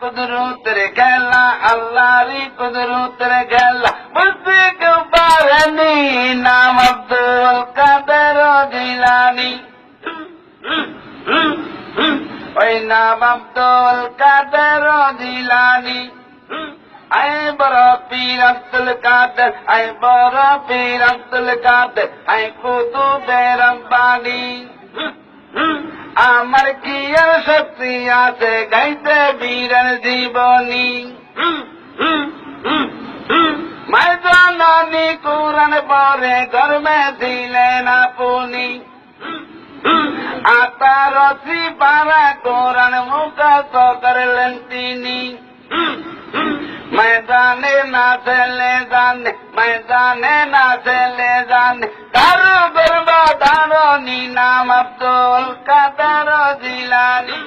কুদরতের খেলা আল্লাহরই কুদরতের খেলা বুঝতে কেউ পারেনি নাম আব্দুল কাদের জিলানি। ওই নাম আব্দুল কাদের জিলানি। আয় বড় পীর আব্দুল কাদের আয় বড় পীর আব্দুল কাদের আয় কুতুবে রব্বানি আমার কি আর শক্তি আছে? গাইতে বীরের জীবনী। মাইজনী কোরআন পরে গর্মে দিলেন আপনি। আতারসি পারা কোরআন মুখস্থ করলেন তিনি। ময়দানে না চলে জানে ময়দানে না চলে জানে নাম আব্দুল কাদার জিলানি